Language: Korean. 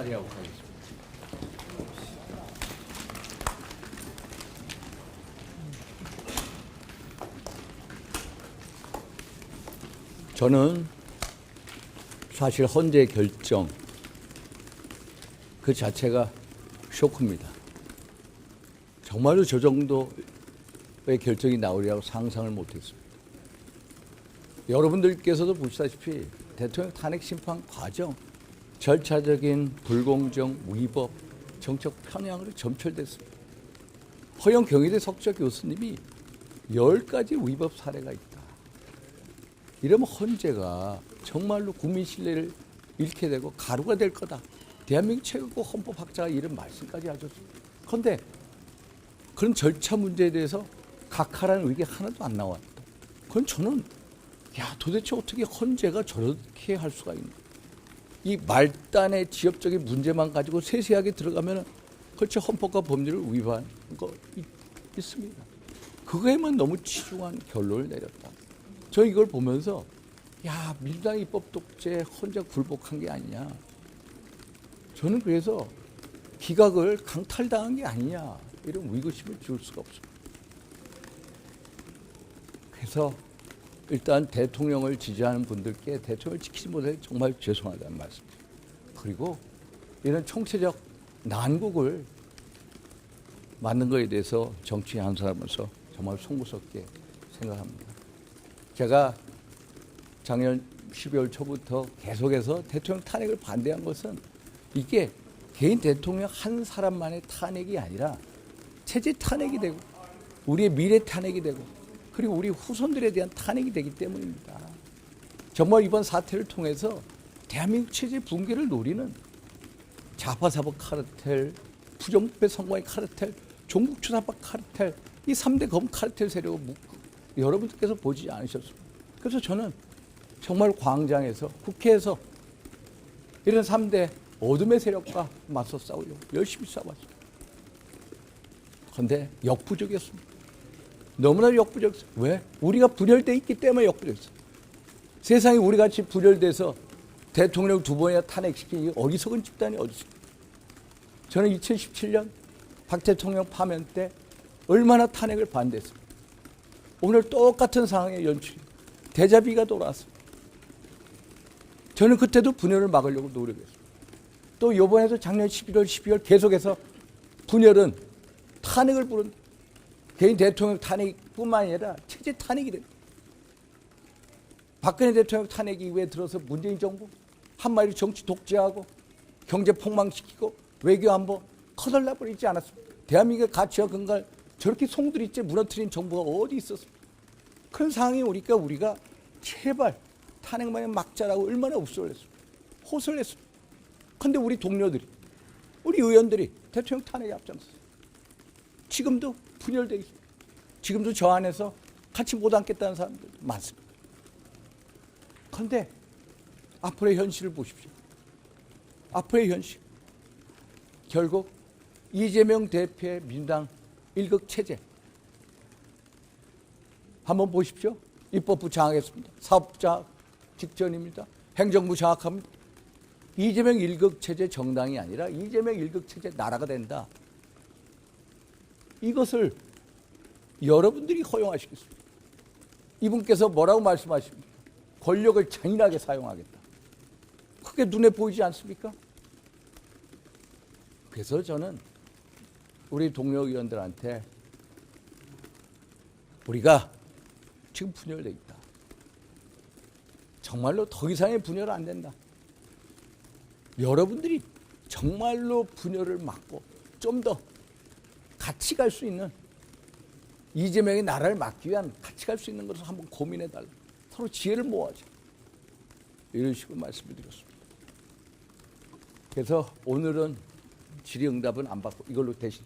한마디 하고 가겠습니다. 저는 사실 헌재 결정 그 자체가 쇼크입니다. 정말로 저 정도의 결정이 나오리라고 상상을 못했습니다. 여러분들께서도 보시다시피 대통령 탄핵 심판 과정 절차적인 불공정, 위법, 정책 편향으로 점철됐습니다. 허영 경희대 석좌 교수님이 열 가지 위법 사례가 있다. 이러면 헌재가 정말로 국민 신뢰를 잃게 되고 가루가 될 거다. 대한민국 최고 헌법학자가 이런 말씀까지 하셨습니다. 그런데 그런 절차 문제에 대해서 각하라는 의견 하나도 안 나왔다. 그건 저는 야 도대체 어떻게 헌재가 저렇게 할 수가 있나? 이 말단의 지역적인 문제만 가지고 세세하게 들어가면 그렇죠 헌법과 법률을 위반한 거 있, 있습니다. 그거에만 너무 치중한 결론을 내렸다. 저 이걸 보면서 야 민주당 입법 독재 혼자 굴복한 게 아니냐. 저는 그래서 기각을 강탈당한 게 아니냐 이런 의구심을 지울 수가 없습니다. 그래서 일단 대통령을 지지하는 분들께 대통령을 지키지 못해 정말 죄송하다는 말씀입니다. 그리고 이런 총체적 난국을 만든 것에 대해서 정치한 사람으로서 정말 송구스럽게 생각합니다. 제가 작년 12월 초부터 계속해서 대통령 탄핵을 반대한 것은 이게 개인 대통령 한 사람만의 탄핵이 아니라 체제 탄핵이 되고 우리의 미래 탄핵이 되고 그리고 우리 후손들에 대한 탄핵이 되기 때문입니다. 정말 이번 사태를 통해서 대한민국 체제 붕괴를 노리는 자파사법 카르텔, 부정부패 선거의 카르텔, 종북 추사법 카르텔 이 3대 검 카르텔 묶고 여러분들께서 보지 않으셨습니다. 그래서 저는 정말 광장에서 국회에서 이런 3대 어둠의 세력과 맞서 싸우려고 열심히 싸웠습니다. 그런데 역부족이었습니다. 너무나 역부족했어요. 왜? 우리가 분열돼 있기 때문에 역부족했어요. 세상에 우리 같이 분열돼서 대통령 두 번이나 탄핵시킨 이 어리석은 집단이 어디 있습니까? 저는 2017년 박 대통령 파면 때 얼마나 탄핵을 반대했습니까? 오늘 똑같은 상황의 연출이 대자비가 돌아왔습니다. 저는 그때도 분열을 막으려고 노력했습니다. 또 이번에도 작년 11월, 12월 계속해서 분열은 탄핵을 부른 개인 대통령 탄핵뿐만 아니라 체제 탄핵이 됩니다. 박근혜 대통령 탄핵 이후에 들어서 문재인 정부 한마디로 정치 독재하고 경제 폭망시키고 외교 안보 커달라 버리지 않았습니다. 대한민국의 가치와 근간을 저렇게 송두리째 무너뜨린 정부가 어디 있었습니까? 그런 상황이 오니까 우리가 제발 탄핵만에 막자라고 얼마나 읍소를 했습니까? 호소를 했습니다. 근데 우리 동료들이, 우리 의원들이 대통령 탄핵에 앞장섰어요. 지금도 분열되어 있습니다. 지금도 저 안에서 같이 못 앉겠다는 사람들 많습니다. 그런데 앞으로의 현실을 보십시오. 앞으로의 현실. 결국 이재명 대표의 민주당 일극 체제. 한번 보십시오. 입법부 장악했습니다. 사업자 직전입니다. 행정부 장악합니다. 이재명 일극 체제 정당이 아니라 이재명 일극 체제 나라가 된다. 이것을 여러분들이 허용하시겠습니까? 이분께서 뭐라고 말씀하십니까? 권력을 잔인하게 사용하겠다. 그게 눈에 보이지 않습니까? 그래서 저는 우리 동료 의원들한테 우리가 지금 분열돼 있다. 정말로 더 이상의 분열 안 된다. 여러분들이 정말로 분열을 막고 좀더 같이 갈 수 있는 이재명의 나라를 막기 위한 같이 갈 수 있는 것을 한번 고민해 달라. 서로 지혜를 모아자. 이런 식으로 말씀을 드렸습니다. 그래서 오늘은 질의응답은 안 받고 이걸로 대신